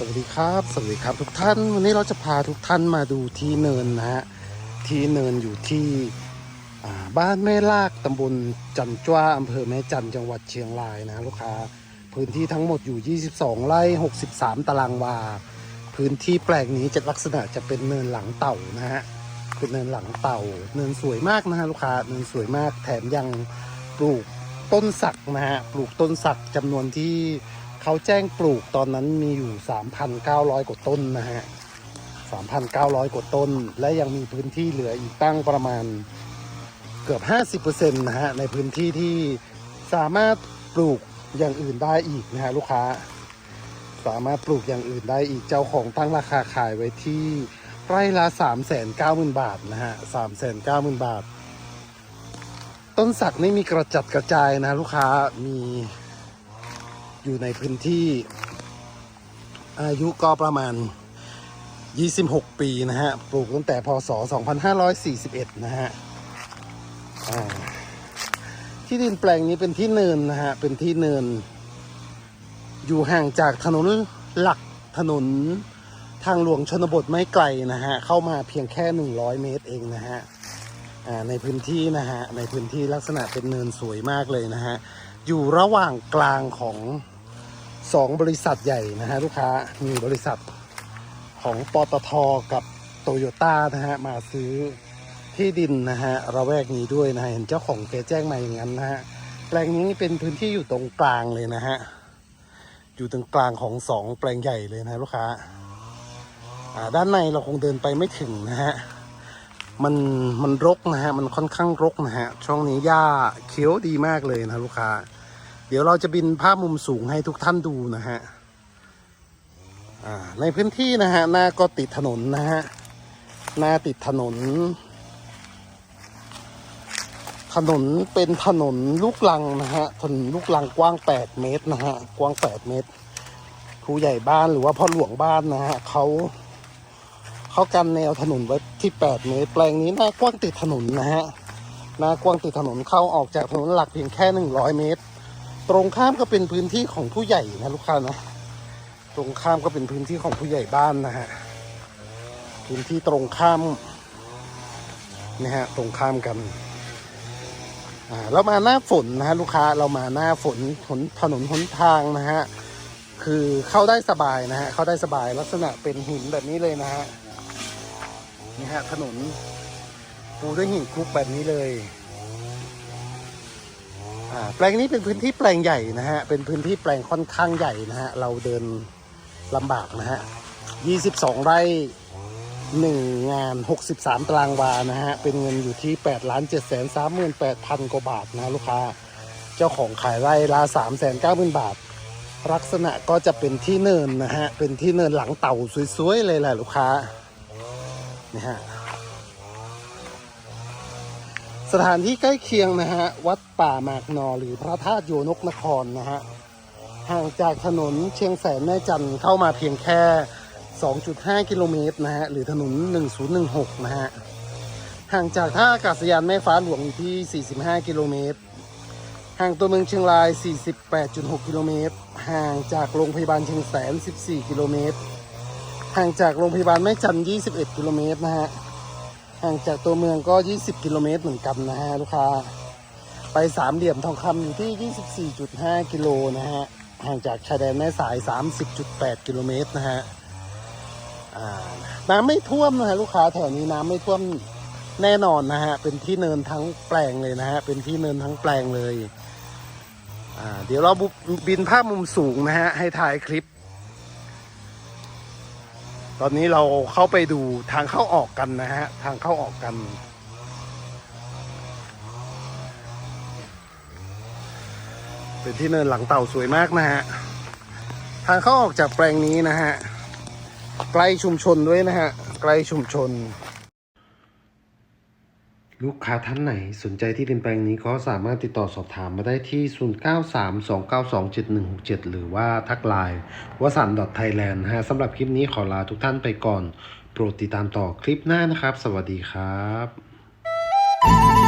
สวัสดีครับ สวัสดีครับทุกท่าน วันนี้เราจะพาทุกท่านมาดูที่เนินนะฮะ ที่เนินอยู่ที่บ้านแม่ลากตำบลจันจ้วอำเภอแม่จันจังหวัดเชียงรายนะลูกค้า พื้นที่ทั้งหมดอยู่ 22 ไร่ 63 ตารางวา พื้นที่แปลกนี้จะลักษณะจะเป็นเนินหลังเต่านะฮะ เป็นเนินหลังเต่า เนินสวยมากนะฮะลูกค้า เนินสวยมาก แถมยังปลูกต้นสักนะฮะ ปลูกต้นสักจำนวนที่ เขาแจ้งปลูกตอนนั้นมีอยู่ 3,900 กว่าต้นนะฮะ 3,900 กว่าต้น และยังมีพื้นที่เหลืออีกตั้งประมาณเกือบ 50%นะฮะ ในพื้นที่ที่สามารถปลูกอย่างอื่นได้อีกนะฮะลูกค้า สามารถปลูกอย่างอื่นได้อีกเจ้าของตั้งราคาขายไว้ที่ไร่ละ 390,000 บาทนะฮะ 390,000 บาท ต้นสักนี่มีกระจัดกระจายนะลูกค้ามี อยู่ในพื้นที่อายุก็ประมาณ 26 ปีนะฮะ ปลูกตั้งแต่พศ 2541 นะฮะที่ดินแปลงนี้เป็นที่เนินนะฮะ เป็นที่เนิน อยู่ห่างจากถนนหลักถนนทางหลวงชนบทไม่ไกลนะฮะ เข้ามาเพียงแค่ 100 เมตรเองนะฮะในพื้นที่นะฮะ ในพื้นที่ลักษณะเป็นเนินสวยมากเลยนะฮะ อยู่ระหว่างกลางของ สองบริษัทใหญ่นะฮะลูกค้ามีบริษัทของปตทกับโตโยต้านะฮะมาซื้อที่ดินนะฮะระแวกนี้ด้วยนะฮะเห็นเจ้าของแกแจ้งมาอย่างนั้นนะฮะแปลงนี้เป็นพื้นที่อยู่ตรงกลางเลยนะฮะอยู่ตรงกลางของสองแปลงใหญ่เลยนะลูกค้าด้านในเราคงเดินไปไม่ถึงนะฮะมันมันรกนะฮะมันค่อนข้างรกนะฮะช่วงนี้หญ้าเขียวดีมากเลยนะลูกค้า เดี๋ยวเราจะบินภาพมุมสูงให้ทุกท่านดูนะฮะในพื้นที่นะฮะหน้าก็ติดถนนนะฮะหน้าติดถนน ถนนเป็นถนนลูกลังนะฮะถนนลูกลังกว้าง 8 เมตรนะฮะกว้าง 8 เมตรผู้ใหญ่บ้านหรือว่าพ่อหลวงบ้านนะฮะเขาเขากันแนวถนนไว้ที่ 8 เมตร แปลงนี้หน้ากว้างติดถนนนะฮะหน้ากว้างติดถนนเข้าออกจากถนนหลักเพียงแค่ 100 เมตร ตรงข้ามก็เป็นพื้นที่ของผู้ใหญ่นะลูกค้านะตรงข้ามก็เป็นพื้นที่ของผู้ใหญ่บ้านนะฮะพื้นที่ตรงข้ามนะฮะตรงข้ามกันอ่าเรามาหน้าฝนนะฮะลูกค้าเรามาหน้าฝนถนนถนนหนทางนะฮะคือเข้าได้สบายนะฮะเข้าได้สบายลักษณะเป็นหินแบบนี้เลยนะฮะนี่ฮะถนนปูด้วยหินคลุกแบบนี้เลย แปลงนี้เป็นพื้นที่แปลงใหญ่นะฮะ เป็นพื้นที่แปลงค่อนข้างใหญ่นะฮะ เราเดินลำบากนะฮะ 22 ไร่หนึ่งงาน 63 ตารางวานะฮะ เป็นเงินอยู่ที่8ล้าน7แสน38,000 กว่าบาทนะลูกค้า เจ้าของขายไร่ละ3 9 0 0 0 0 บาท ลักษณะก็จะเป็นที่เนินนะฮะ เป็นที่เนินหลังเต่าสวยๆ เลยแหละลูกค้า นี่ฮะ สถานที่ใกล้เคียงนะฮะ วัดป่าหมากนอหรือพระธาตุโยนกนครนะฮะ ห่างจากถนนเชียงแสนแม่จันทร์เข้ามาเพียงแค่ 2.5 กิโลเมตรนะฮะ หรือถนน 1016 นะฮะ ห่างจากท่าอากาศยานแม่ฟ้าหลวงอยู่ที่ 45 กิโลเมตร ห่างตัวเมืองเชียงราย 48.6 กิโลเมตร ห่างจากโรงพยาบาลเชียงแสน 14 กิโลเมตร ห่างจากโรงพยาบาลแม่จันทร์21 กิโลเมตรนะฮะ ห่างจากตัวเมืองก็ 20 กิโลเมตรเหมือนกันนะฮะลูกค้า ไปสามเหลี่ยมทองคำอยู่ที่ 24.5 กิโลนะฮะ ห่างจากชายแดนแม่สาย 30.8 กิโลเมตรนะฮะน้ำไม่ท่วมนะฮะลูกค้าแถวนี้น้ำไม่ท่วมแน่นอนนะฮะ เป็นที่เนินทั้งแปลงเลยนะฮะ เป็นที่เนินทั้งแปลงเลย อ่า เดี๋ยวเราบบินภาพมุมสูงนะฮะ ให้ถ่ายคลิป ตอนนี้เราเข้าไปดูทางเข้าออกกันนะฮะ ทางเข้าออกกัน เป็นที่เนินหลังเต่าสวยมากนะฮะ ทางเข้าออกจากแปลงนี้นะฮะ ใกล้ชุมชนด้วยนะฮะ ใกล้ชุมชน ลูกค้าท่านไหนสนใจที่ดินแปลงนี้ก็สามารถติดต่อสอบถามมาได้ที่ 0932927167 หรือว่าทักไลน์วสันต์ .thailand นะฮะสำหรับคลิปนี้ขอลาทุกท่านไปก่อน โปรดติดตามต่อคลิปหน้านะครับ สวัสดีครับ